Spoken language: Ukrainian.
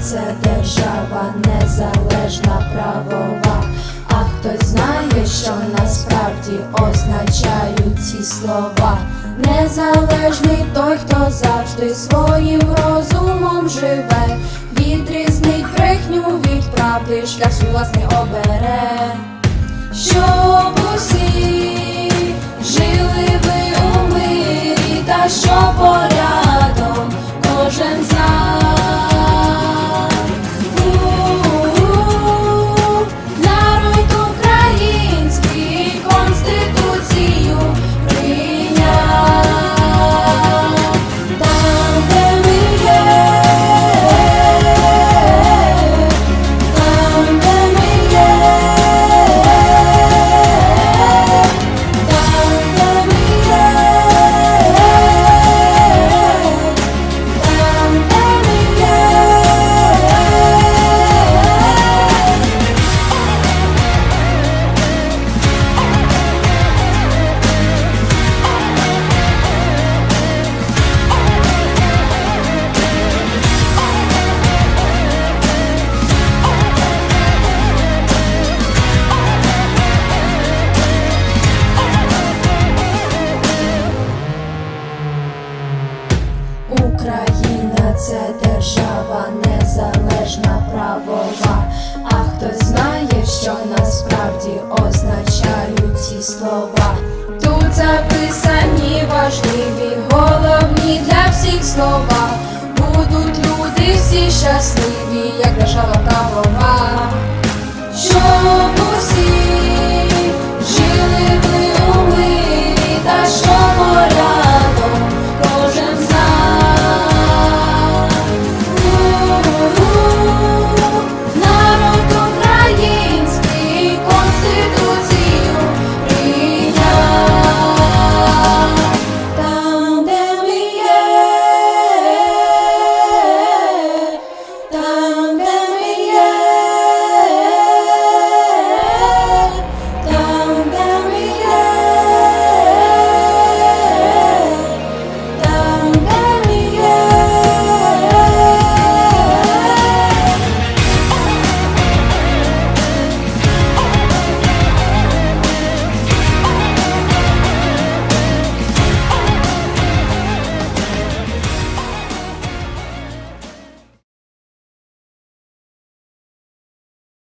це держава незалежна правова. А хтось знає, що насправді означають ці слова. Незалежний той, хто завжди своїм розумом живе, відрізнить брехню від правди, шлях свій власний обере. Щоб це держава незалежна правова. А хто знає, що насправді означають ці слова. Тут записані важливі, головні для всіх слова. Будуть люди всі щасливі.